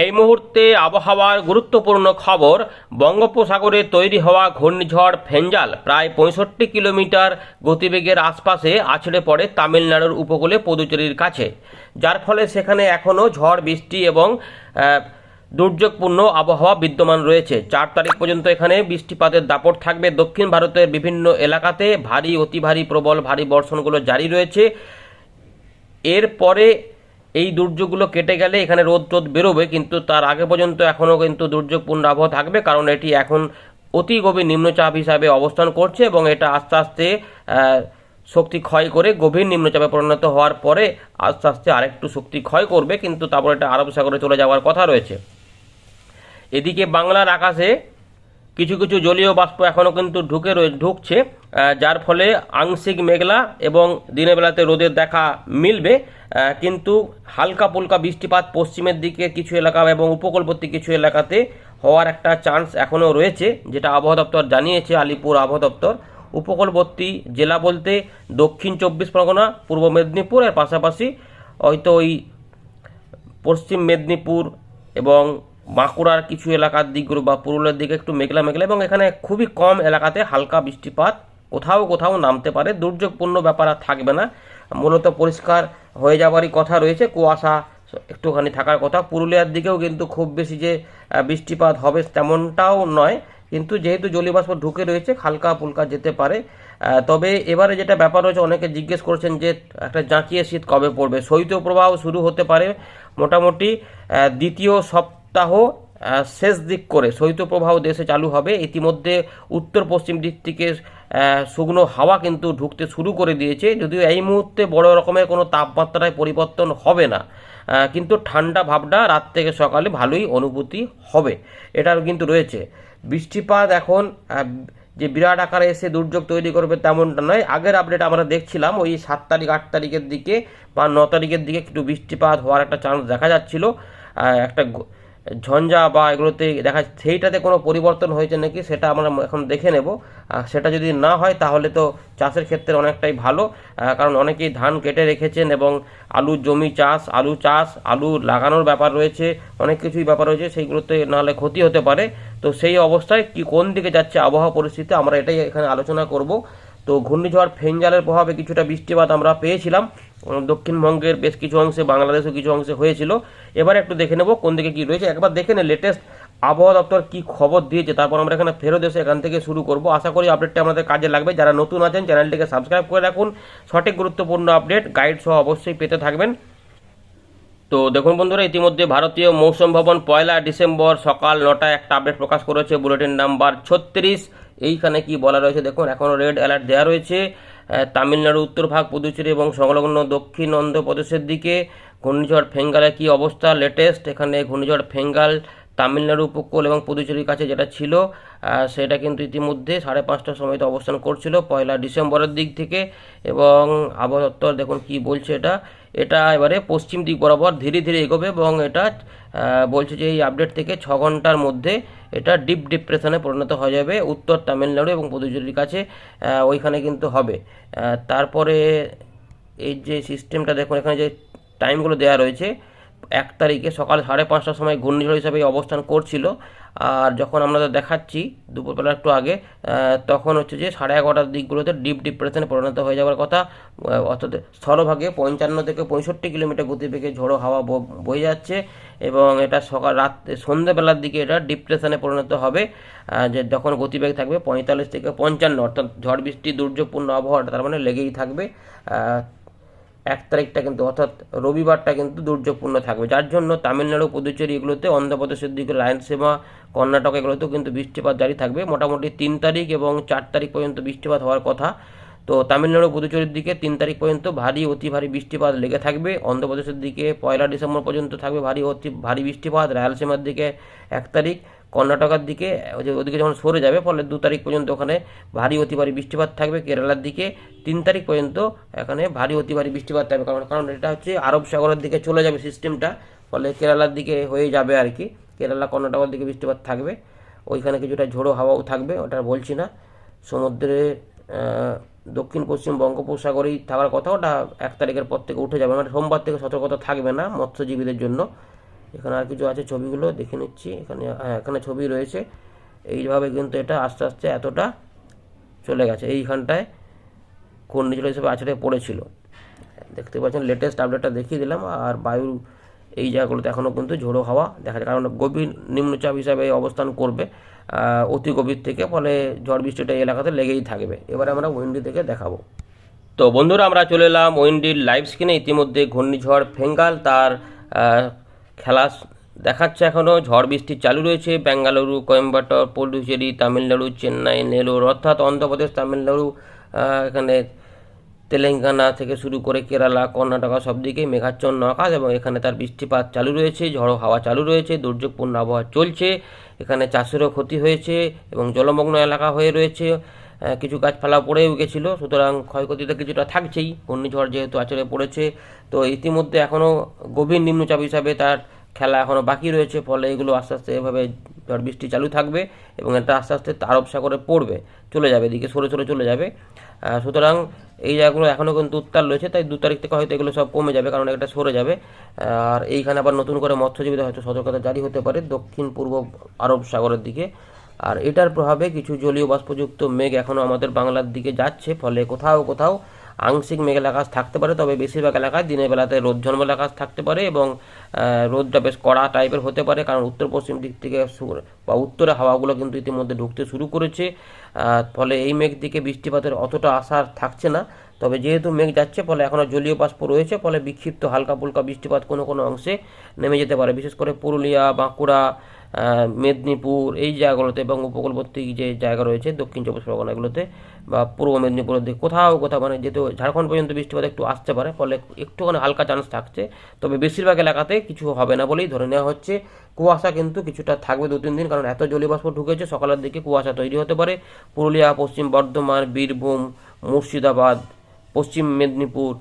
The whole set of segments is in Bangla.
এই মুহূর্তে আবহাওয়ার গুরুত্বপূর্ণ খবর, বঙ্গোপসাগরে তৈরি হওয়া ঘূর্ণিঝড় ফেঞ্জাল প্রায় পঁয়ষট্টি কিলোমিটার গতিবেগের আশপাশে আছড়ে পড়ে তামিলনাড়ুর উপকূলে পদুচেরির কাছে। যার ফলে সেখানে এখনও ঝড়, বৃষ্টি এবং দুর্যোগপূর্ণ আবহাওয়া বিদ্যমান রয়েছে। চার তারিখ পর্যন্ত এখানে বৃষ্টিপাতের দাপট থাকবে। দক্ষিণ ভারতের বিভিন্ন এলাকাতে ভারী, অতি ভারী, প্রবল ভারী বর্ষণগুলো জারি রয়েছে। এরপরে এই দুর্যোগগুলো কেটে গেলে এখানে রোদ টোদ বেরোবে, কিন্তু তার আগে পর্যন্ত এখনও কিন্তু দুর্যোগপূর্ণ আবহাওয়া থাকবে, কারণ এটি এখন অতি গভীর নিম্নচাপ হিসাবে অবস্থান করছে এবং এটা আস্তে আস্তে শক্তি ক্ষয় করে গভীর নিম্নচাপে পরিণত হওয়ার পরে আস্তে আস্তে আরেকটু শক্তি ক্ষয় করবে, কিন্তু তারপর এটা আরব সাগরে চলে যাওয়ার কথা রয়েছে। এদিকে বাংলার আকাশে কিছু কিছু জলীয় বাষ্প এখনও কিন্তু ঢুকে রয়ে, ঢুকছে যার ফলে আংশিক মেঘলা এবং দিনের বেলাতে রোদের দেখা মিলবে। কিন্তু হালকা পুলকা বৃষ্টিপাত পশ্চিমের দিকে কিছু এলাকা এবং উপকূলবর্তী কিছু এলাকাতে হওয়ার একটা চান্স এখনও রয়েছে, যেটা আবহাওয়া দপ্তর জানিয়েছে, আলিপুর আবহাওয়া দপ্তর। উপকূলবর্তী জেলা বলতে দক্ষিণ চব্বিশ পরগনা, পূর্ব মেদিনীপুর, এর পাশাপাশি হয়তো ওই পশ্চিম মেদিনীপুর এবং বাঁকুড়ার কিছু এলাকার দিকগুলো বা পুরুলিয়ার দিকে একটু মেঘলা মেঘলা এবং এখানে খুবই কম এলাকাতে হালকা বৃষ্টিপাত। কোথাও কোথাও নামতে পারে, দুর্যোগপূর্ণ ব্যাপার আর থাকবে না। মূলত পরিষ্কার হয়ে যাওয়ারই কথা রয়েছে, কুয়াশা একটুখানি থাকার কথা। পুরুলিয়ার দিকেও কিন্তু খুব বেশি যে বৃষ্টিপাত হবে তেমনটাও নয়। কিন্তু যেহেতু জলীয়বাষ্প ঢুকে রয়েছে, হালকা পুলকা যেতে পারে। তবে এবারে যেটা ব্যাপার রয়েছে, অনেকে জিজ্ঞেস করছেন যে, একটা জাঁকিয়ে শীত কবে পড়বে? শৈত্যপ্রবাহ শুরু হতে পারে মোটামুটি দ্বিতীয় সপ্তাহ আহ, শেষ দিক করে শৈত্যপ্রবাহ দেশে চালু হবে। ইতিমধ্যে উত্তর পশ্চিম দিক থেকে শুকনো হাওয়া কিন্তু ঢুকতে শুরু করে দিয়েছে। যদিও এই মুহূর্তে বড় রকমের কোনো তাপমাত্রায় পরিবর্তন হবে না। কিন্তু ঠান্ডা ভাবটা রাত থেকে সকালে ভালোই অনুভূতি হবে। এটার কিন্তু রয়েছে। বৃষ্টিপাত এখন যে বিরাট আকারে এসে দুর্যোগ তৈরি করবে তেমনটা নয়। আগের আপডেট আমরা দেখছিলাম ওই সাত তারিখ আট তারিখের দিকে বা ন তারিখের দিকে একটু বৃষ্টিপাত হওয়ার একটা চান্স দেখা যাচ্ছিল। একটা ঝঞ্ঝা বা এগুলোতে দেখা সেইটাতে কোনো পরিবর্তন হয়েছে নাকি সেটা আমরা এখন দেখে নেব। সেটা যদি না হয় তাহলে তো চাষের ক্ষেত্রে অনেকটাই ভালো। কারণ অনেকেই ধান কেটে রেখেছেন এবং আলুর জমি চাষ, আলু চাষ, আলু লাগানোর ব্যাপার রয়েছে, অনেক কিছুই ব্যাপার রয়েছে, সেইগুলোতে নাহলে ক্ষতি হতে পারে। তো সেই অবস্থায় কি কোন দিকে যাচ্ছে আবহাওয়া পরিস্থিতি, আমরা এটাই এখানে আলোচনা করব। তো ঘূর্ণিঝড় ফেঞ্জালের প্রভাবে কিছুটা বৃষ্টিপাত আমরা পেয়েছিলাম। দক্ষিণবঙ্গের বেশ কিছু অংশে, বাংলাদেশও কিছু অংশে হয়েছিল। এবার একটু দেখে নেব কোন দিকে কী রয়েছে। একবার দেখে নে লেটেস্ট আবহাওয়া দপ্তর কী খবর দিয়েছে, তারপর আমরা এখানে ফেরত এসে এখান থেকে শুরু করব। আশা করি আপডেটটা আমাদের কাজে লাগবে। যারা নতুন আছেন চ্যানেলটিকে সাবস্ক্রাইব করে রাখুন। সঠিক, গুরুত্বপূর্ণ আপডেট গাইড সহ অবশ্যই পেতে থাকবেন। তো দেখুন বন্ধুরা, ইতিমধ্যে ভারতীয় মৌসুম ভবন পয়লা ডিসেম্বর সকাল নটায় একটা আপডেট প্রকাশ করেছে, বুলেটিন নাম্বার ছত্রিশ। এইখানে কি বলা রয়েছে দেখুন, এখনও রেড অ্যালার্ট দেওয়া রয়েছে। তামিলনাড়ু, উত্তর ভাগ, পুদুচেরি এবং সংলগ্ন দক্ষিণ অন্ধ্রপ্রদেশের দিকে। ঘূর্ণিঝড় ফেঙ্গালের কি অবস্থা? লেটেস্ট এখানে ঘূর্ণিঝড় ফেঙ্গাল তামিলনাড়ু উপকূল এবং পুদুচেরির কাছে যেটা ছিল সেটা কিন্তু ইতিমধ্যে সাড়ে পাঁচটার সময় তো অবস্থান করছিল, পয়লা ডিসেম্বরের দিক থেকে। এবং আবহাওয়া দপ্তর দেখুন কি বলছে এটা। এটা এবারে পশ্চিম দিক বরাবর ধীরে ধীরে এগোবে এবং এটা বলছে যে এই আপডেট থেকে ছ ঘণ্টার মধ্যে এটা ডিপ ডিপ্রেশনে পরিণত হয়ে যাবে উত্তর তামিলনাড়ু এবং পুদুচেরির কাছে ওইখানে কিন্তু হবে। তারপরে এই যে সিস্টেমটা দেখুন, এখানে যে টাইমগুলো দেওয়া রয়েছে এক তারিখে সকাল সাড়ে পাঁচটার সময় ঘূর্ণিঝড় হিসাবে অবস্থান করছিল। আর যখন আমরা দেখাচ্ছি দুপুরবেলা একটু আগে তখন হচ্ছে যে সাড়ে এগারোটার দিকগুলোতে ডিপ ডিপ্রেশনে পরিণত হয়ে যাওয়ার কথা অর্থাৎ স্থলভাগে পঞ্চান্ন থেকে পঁয়ষট্টি কিলোমিটার গতিবেগে ঝোড়ো হাওয়া বয়ে যাচ্ছে এবং এটা সকাল রাত সন্ধ্যেবেলার দিকে এটা ডিপ্রেশনে পরিণত হবে। যে যখন গতিবেগ থাকবে পঁয়তাল্লিশ থেকে পঞ্চান্ন, অর্থাৎ ঝড় বৃষ্টি দুর্যোগপূর্ণ আবহাওয়াটা তার মানে লেগেই থাকবে। এক তারিখটা কিন্তু, অর্থাৎ রবিবারটা কিন্তু দুর্যোগপূর্ণ থাকবে। যার জন্য তামিলনাড়ু, পুদুচেরি এগুলোতে, অন্ধ্রপ্রদেশের দিকে রায়লসীমা কর্ণাটক এগুলোতেও কিন্তু বৃষ্টিপাত জারি থাকবে। মোটামুটি তিন তারিখ এবং চার তারিখ পর্যন্ত বৃষ্টিপাত হওয়ার কথা। তো তামিলনাড়ু, পুদুচেরির দিকে তিন তারিখ পর্যন্ত ভারী, অতি ভারী বৃষ্টিপাত লেগে থাকবে। অন্ধ্রপ্রদেশের দিকে পয়লা ডিসেম্বর পর্যন্ত থাকবে ভারী, অতি ভারী বৃষ্টিপাত। রায়লসীমার দিকে এক তারিখ। কর্ণাটকের দিকে ওদিকে যখন সরে যাবে, ফলে দু তারিখ পর্যন্ত ওখানে ভারী অতি ভারী বৃষ্টিপাত থাকবে। কেরালার দিকে তিন তারিখ পর্যন্ত এখানে ভারী অতি ভারী বৃষ্টিপাত থাকবে। কারণ কারণ এটা হচ্ছে আরব সাগরের দিকে চলে যাবে সিস্টেমটা ফলে কেরালার দিকে হয়ে যাবে আর কি। কেরালা, কর্ণাটকের দিকে বৃষ্টিপাত থাকবে। ওইখানে কিছুটা ঝোড়ো হাওয়াও থাকবে, ওটা বলছি না। সমুদ্রে দক্ষিণ, পশ্চিম বঙ্গোপসাগরেই থাকার কথা, ওটা এক তারিখের পর থেকে উঠে যাবে। মানে সোমবার থেকে সতর্কতা থাকবে না মৎস্যজীবীদের জন্য। এখানে আর কিছু আছে, ছবিগুলো দেখে নিচ্ছি। এখানে হ্যাঁ এখানে ছবি রয়েছে। এইভাবে কিন্তু এটা আস্তে আস্তে এতটা চলে গেছে। এইখানটায় ঘূর্ণিঝড় হিসেবে আছড়ে পড়েছিল। দেখতে পাচ্ছেন লেটেস্ট আপডেটটা দেখিয়ে দিলাম। আর বায়ু এই জায়গাগুলোতে এখনও কিন্তু ঝোড়ো হাওয়া দেখা যায়। কারণ গভীর নিম্নচাপ হিসাবে অবস্থান করবে অতি গভীর থেকে, ফলে ঝড় বৃষ্টিটা এই এলাকাতে লেগেই থাকবে। এবারে আমরা উইন্ডি থেকে দেখাবো। তো বন্ধুরা, আমরা চলে এলাম ওয়েন্ডির লাইভ স্ক্রিনে ইতিমধ্যে ঘূর্ণিঝড় ফেঙ্গাল, তার খেলা দেখাচ্ছে এখনও ঝড় বৃষ্টি চালু রয়েছে। বেঙ্গালুরু, কোয়েম্বাটোর পন্ডিচেরি তামিলনাড়ু, চেন্নাই নেলোর অর্থাৎ অন্ধ্রপ্রদেশ, তামিলনাড়ু এখানে তেলেঙ্গানা থেকে শুরু করে কেরালা, কর্ণাটকা সব দিকেই মেঘাচ্ছন্ন আকাশ এবং এখানে তার বৃষ্টিপাত চালু রয়েছে। ঝড়ো হাওয়া চালু রয়েছে। দুর্যোগপূর্ণ আবহাওয়া চলছে। এখানে চাষেরও ক্ষতি হয়েছে এবং জলমগ্ন এলাকা হয়ে রয়েছে। কিছু গাছপালা পড়েও গেছিল। সুতরাং ক্ষয়ক্ষতি তো কিছুটা থাকছেই। ঘূর্ণিঝড় যেহেতু আচরে পড়েছে, তো ইতিমধ্যে এখনও গভীর নিম্নচাপ হিসাবে তার খেলা এখনও বাকি রয়েছে, ফলে এগুলো আস্তে আস্তে এভাবে ঝড় বৃষ্টি চালু থাকবে এবং এটা আস্তে আস্তে আরব সাগরে পড়বে, চলে যাবে, এদিকে সরে সরে চলে যাবে। সুতরাং এই জায়গাগুলো এখনও কিন্তু উত্তাল রয়েছে, তাই দু তারিখ থেকে হয়তো এগুলো সব কমে যাবে, কারণ এটা সরে যাবে। আর এইখানে আবার নতুন করে মৎস্যজীবীদের হয়তো সতর্কতা জারি হতে পারে দক্ষিণ পূর্ব আরব সাগরের দিকে। আর এটার প্রভাবে কিছু জলীয় বাষ্পযুক্ত মেঘ এখনও আমাদের বাংলার দিকে যাচ্ছে, ফলে কোথাও কোথাও আংশিক মেঘলা আকাশ থাকতে পারে, তবে বেশিরভাগ এলাকায় দিনের বেলাতে রোদ ঝলমল আকাশ থাকতে পারে এবং রোদটা বেশ কড়া টাইপের হতে পারে, কারণ উত্তর পশ্চিম দিক থেকে বা উত্তরে হাওয়াগুলো কিন্তু ইতিমধ্যে ঢুকতে শুরু করেছে ফলে এই মেঘ দিকে বৃষ্টিপাতের অতটা আশা থাকছে না। তবে যেহেতু মেঘ যাচ্ছে, ফলে এখনও জলীয় বাষ্প রয়েছে, ফলে বিক্ষিপ্ত হালকা ফুলকা বৃষ্টিপাত কোনো কোনো অংশে নেমে যেতে পারে। বিশেষ করে পুরুলিয়া, বাঁকুড়া মেদিনীপুর, এই জায়গাগুলোতে এবং উপকূলবর্তী যে জায়গা রয়েছে, দক্ষিণ চব্বিশ পরগনাগুলোতে বা পূর্ব মেদিনীপুরের দিকে কোথাও কোথাও মানে যেহেতু ঝাড়খণ্ড পর্যন্ত বৃষ্টিপাত একটু আসতে পারে, ফলে একটুখানি হালকা চান্স থাকছে, তবে বেশিরভাগ এলাকাতে কিছু হবে না বলেই ধরে নেওয়া হচ্ছে। কুয়াশা কিন্তু কিছুটা থাকবে দু তিন দিন, কারণ এত জলীয়বাষ্প ঢুকেছে, সকালের দিকে কুয়াশা তৈরি হতে পারে। পুরুলিয়া, পশ্চিম বর্ধমান, বীরভূম, মুর্শিদাবাদ, পশ্চিম মেদিনীপুর,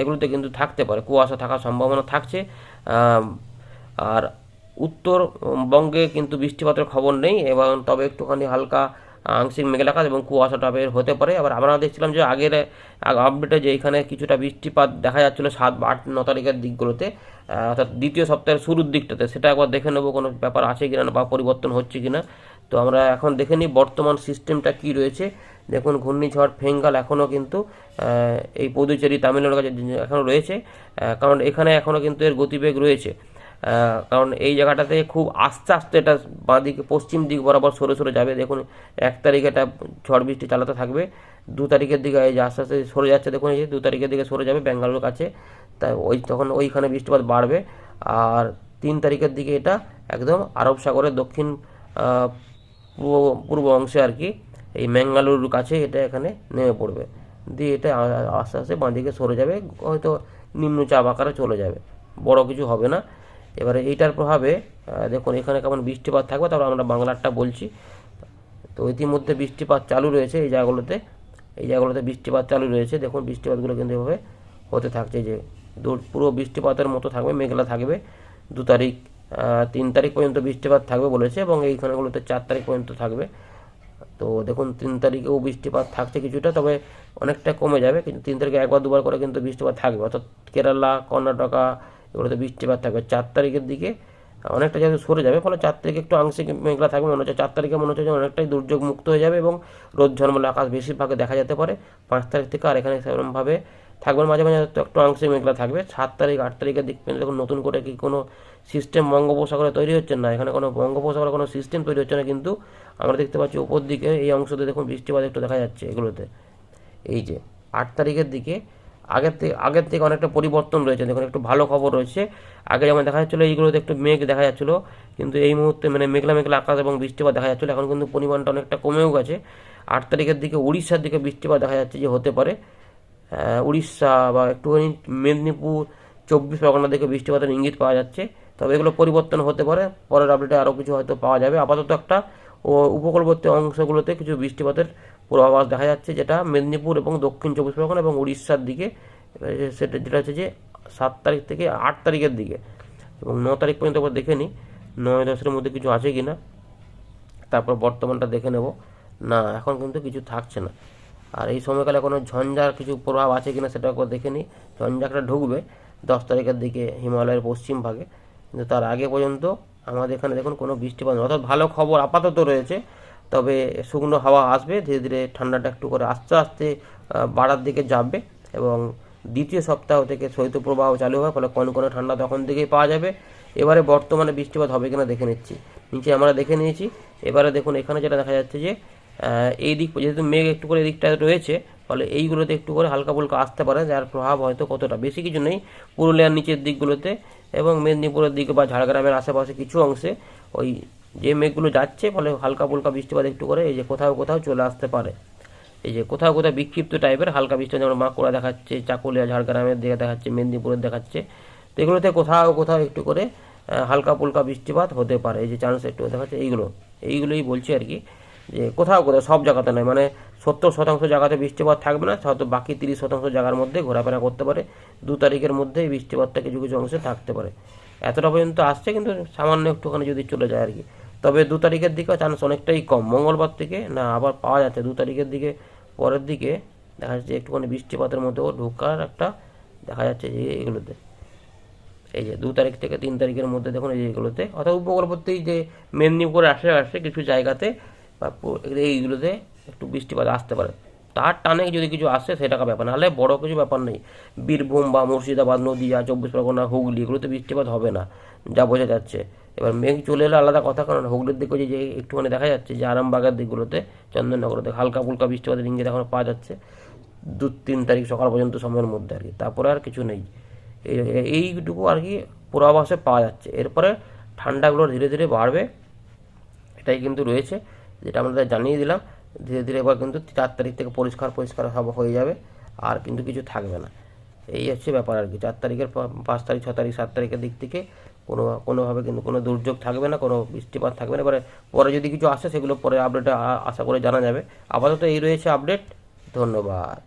এগুলোতে কিন্তু থাকতে পারে, কুয়াশা থাকার সম্ভাবনা থাকছে। আর উত্তরবঙ্গে কিন্তু বৃষ্টিপাতের খবর নেই, এবং তবে একটুখানি হালকা আংশিক মেঘলা আকাশ এবং কুয়াশাটা বের হতে পারে। আবার আমরা দেখছিলাম যে আগের আপডেটে যে এখানে কিছুটা বৃষ্টিপাত দেখা যাচ্ছিল সাত আট, ন তারিখের দিকগুলোতে অর্থাৎ দ্বিতীয় সপ্তাহের শুরুর দিকটাতে। সেটা একবার দেখে নেব কোনো ব্যাপার আছে কি না বা পরিবর্তন হচ্ছে কি না তো আমরা এখন দেখে নিই বর্তমান সিস্টেমটা কি রয়েছে। দেখুন, ঘূর্ণিঝড় ফেঙ্গাল এখনও কিন্তু এই পদুচেরি তামিলনাড়ুর কাছে এখনও রয়েছে কারণ এখানে এখনও কিন্তু এর গতিবেগ রয়েছে। কারণ এই জায়গাটাতে খুব আস্তে আস্তে এটা বাঁ দিকে পশ্চিম দিক বরাবর সরে সরে যাবে। দেখুন, এক তারিখে এটা ঝড় বৃষ্টি চালাতে থাকবে। দু তারিখের দিকে এই যে আস্তে আস্তে সরে যাচ্ছে, দেখুন এই যে দু তারিখের দিকে সরে যাবে ব্যাঙ্গালোর কাছে। তাই ওই তখন ওইখানে বৃষ্টিপাত বাড়বে। আর তিন তারিখের দিকে এটা একদম আরব সাগরের দক্ষিণ পূর্ব পূর্ব অংশে আর কি, এই ম্যাঙ্গালুরুর কাছে এটা এখানে নেমে পড়বে। দিয়ে এটা আস্তে আস্তে বাঁদিকে সরে যাবে। হয়তো নিম্নচাপ আকারে চলে যাবে। বড় কিছু হবে না। এবারে এইটার প্রভাবে দেখুন, এখানে কেমন বৃষ্টিপাত থাকবে, তারপর আমরা বাংলারটা বলছি। তো ইতিমধ্যে বৃষ্টিপাত চালু রয়েছে এই জায়গাগুলোতে। এই জায়গাগুলোতে বৃষ্টিপাত চালু রয়েছে। দেখুন, বৃষ্টিপাতগুলো কিন্তু এভাবে হতে থাকছে যে পুরো বৃষ্টিপাতের মতো থাকবে, মেঘলা থাকবে। দু তারিখ তিন তারিখ পর্যন্ত বৃষ্টিপাত থাকবে বলেছে, এবং এইখানেগুলোতে চার তারিখ পর্যন্ত থাকবে। তো দেখুন, তিন তারিখেও বৃষ্টিপাত থাকছে কিছুটা, তবে অনেকটা কমে যাবে, কিন্তু তিন তারিখে একবার, দুবার করে কিন্তু বৃষ্টিপাত থাকবে। অর্থাৎ কেরালা, কর্ণাটকা এগুলোতে বৃষ্টিপাত থাকবে। চার তারিখের দিকে অনেকটা যেহেতু সরে যাবে, ফলে চার তারিখে একটু আংশিক মেঘলা থাকবে। মনে হচ্ছে চার তারিখে মনে হচ্ছে যে অনেকটাই দুর্যোগ মুক্ত হয়ে যাবে এবং রোদ ঝলমলে আকাশ বেশিরভাগে দেখা যেতে পারে। পাঁচ তারিখ থেকে আর এখানে সেরকমভাবে থাকবে মাঝে মাঝে হয়তো একটু আংশিক মেঘলা থাকবে। সাত তারিখ, আট তারিখের দিক পর্যন্ত দেখুন নতুন করে কি কোনো সিস্টেম বঙ্গোপসাগরে তৈরি হচ্ছে না। এখানে কোনো বঙ্গোপসাগরে কোনো সিস্টেম তৈরি হচ্ছে না, কিন্তু আমরা দেখতে পাচ্ছি উপর দিকে এই অংশতে দেখুন বৃষ্টিপাত একটু দেখা যাচ্ছে এগুলোতে। এই যে, আট তারিখের দিকে আগের থেকে আগের থেকে অনেকটা পরিবর্তন রয়েছে। দেখুন, একটু ভালো খবর রয়েছে। আগে যেমন দেখা যাচ্ছিল, এইগুলোতে একটু মেঘ দেখা যাচ্ছিল। কিন্তু এই মুহূর্তে মানে মেঘলা মেঘলা আকাশ এবং বৃষ্টিপাত দেখা যাচ্ছিল। এখন কিন্তু পরিমাণটা অনেকটা কমেও গেছে। আট তারিখের দিকে উড়িষ্যার দিকে বৃষ্টিপাত দেখা যাচ্ছে যে হতে পারে। উড়িষ্যা বা একটুখানি মেদিনীপুর, চব্বিশ পরগনা দিকে বৃষ্টিপাতের ইঙ্গিত পাওয়া যাচ্ছে। তবে এগুলো পরিবর্তন হতে পারে। পরের আপডেটে আরও কিছু হয়তো পাওয়া যাবে। আপাতত একটা উপকূলবর্তী অংশগুলোতে কিছু বৃষ্টিপাতের পূর্বাভাস দেখা যাচ্ছে যেটা মেদিনীপুর এবং দক্ষিণ চব্বিশ পরগনা এবং উড়িষ্যার দিকে সেটা যেটা হচ্ছে যে সাত তারিখ থেকে আট তারিখের দিকে। এবং ন তারিখ পর্যন্ত একবার দেখে নিই, নয় দশের মধ্যে কিছু আছে কি না তারপর বর্তমানটা দেখে নেব। না, এখন কিন্তু কিছু থাকছে না। আর এই সময়কালে কোনো ঝঞ্ঝার কিছু প্রভাব আছে কিনা সেটা একবার দেখে নিই। ঝঞ্ঝাটা ঢুকবে দশ তারিখের দিকে হিমালয়ের পশ্চিম ভাগে। কিন্তু তার আগে পর্যন্ত আমাদের এখানে দেখুন কোনো বৃষ্টিপাত। অর্থাৎ ভালো খবর আপাতত রয়েছে। তবে শুকনো হাওয়া আসবে, ধীরে ধীরে ঠান্ডাটা একটু করে আস্তে আস্তে বাড়ার দিকে যাবে এবং দ্বিতীয় সপ্তাহ থেকে শৈত্যপ্রবাহ চালু হবে, ফলে কনকনে ঠান্ডা তখন থেকেই পাওয়া যাবে। এবারে বর্তমানে বৃষ্টিপাত হবে কিনা দেখে নিচ্ছি। নিচে আমরা দেখে নিয়েছি। এবারে দেখুন, এখানে যেটা দেখা যাচ্ছে যে এই দিক যেহেতু মেঘ একটু করে এদিকটা রয়েছে, ফলে এইগুলোতে একটু করে হালকা ফুলকা আসতে পারে, যার প্রভাব হয়তো কতটা। বেশি কিছু নেই, পুরুলিয়ার নিচের দিকগুলোতে এবং মেদিনীপুরের দিকে বা ঝাড়গ্রামের আশেপাশে কিছু অংশে ওই যে মেঘগুলো যাচ্ছে, ফলে হালকা ফুলকা বৃষ্টিপাত একটু করে, এই যে কোথাও কোথাও চলে আসতে পারে। এই যে কোথাও কোথাও বিক্ষিপ্ত টাইপের হালকা বৃষ্টি যেমন মাকুড়া দেখাচ্ছে, চাকুলিয়া, ঝাড়গ্রামের দিকে দেখাচ্ছে মেদিনীপুরের দেখাচ্ছে। তো এগুলোতে কোথাও কোথাও একটু করে হালকা ফুলকা বৃষ্টিপাত হতে পারে। এই যে চান্স একটু দেখাচ্ছে এইগুলো, এইগুলোই বলছি আর কি, যে কোথাও কোথাও, সব জায়গাতে নয়। মানে সত্তর শতাংশ জায়গাতে বৃষ্টিপাত থাকবে না, হয়তো বাকি তিরিশ শতাংশ জায়গার মধ্যে ঘোরাফেরা করতে পারে। দু তারিখের মধ্যে বৃষ্টিপাতটা কিছু কিছু অংশে থাকতে পারে। এতটা পর্যন্ত আসছে, কিন্তু সামান্য একটুখানি যদি চলে যায় আর কি। তবে দু তারিখের দিকে চান্স অনেকটাই কম। মঙ্গলবার থেকে না, আবার পাওয়া যাচ্ছে। দু তারিখের দিকে, পরের দিকে দেখা যাচ্ছে একটুখানি বৃষ্টিপাতের মধ্যেও ঢোকার একটা দেখা যাচ্ছে যে এগুলোতে। এই যে দু তারিখ থেকে তিন তারিখের মধ্যে দেখুন এই যে এগুলোতে। অর্থাৎ উপকূলবর্তী যে মেদিনীপুরের আশেপাশে কিছু জায়গাতে বা এইগুলোতে একটু বৃষ্টিপাত আসতে পারে। তার টানে যদি কিছু আসে সেটা ব্যাপার নাহলে বড় কিছু ব্যাপার নেই। বীরভূম বা মুর্শিদাবাদ, নদীয়া, চব্বিশ পরগনা, হুগলি, এগুলোতে বৃষ্টিপাত হবে না, যা বোঝা যাচ্ছে। এবার মেঘ চলে এলে আলাদা কথা, কারণ হুগলির দিকে যে একটুখানি দেখা যাচ্ছে যে আরামবাগের দিকগুলোতে, চন্দননগরতে হালকা ফুলকা বৃষ্টিপাতের ইঙ্গিত এখন পাওয়া যাচ্ছে, দু তিন তারিখ সকাল পর্যন্ত সময়ের মধ্যে আর কি। তারপরে আর কিছু নেই। এই- এই- এইটুকু আর কি পূর্বাভাসে পাওয়া যাচ্ছে। এরপরে ঠান্ডাগুলো ধীরে ধীরে বাড়বে, এটাই কিন্তু রয়েছে, যেটা আমাদের জানিয়ে দিলাম। ধীরে ধীরে এবার কিন্তু চার তারিখ থেকে পরিষ্কার পরিষ্কার সব হয়ে যাবে, আর কিন্তু কিছু থাকবে না। এই হচ্ছে ব্যাপার আর কি। চার তারিখের পাঁচ তারিখ, ছ তারিখ, সাত তারিখের দিক থেকে কোনো, কোনোভাবে কিন্তু কোনো দুর্যোগ থাকবে না, কোনো বৃষ্টিপাত থাকবে না। এবারে পরে যদি কিছু আসে, সেগুলো পরে আপডেটে আশা করে জানা যাবে। আপাতত এই রয়েছে আপডেট ধন্যবাদ।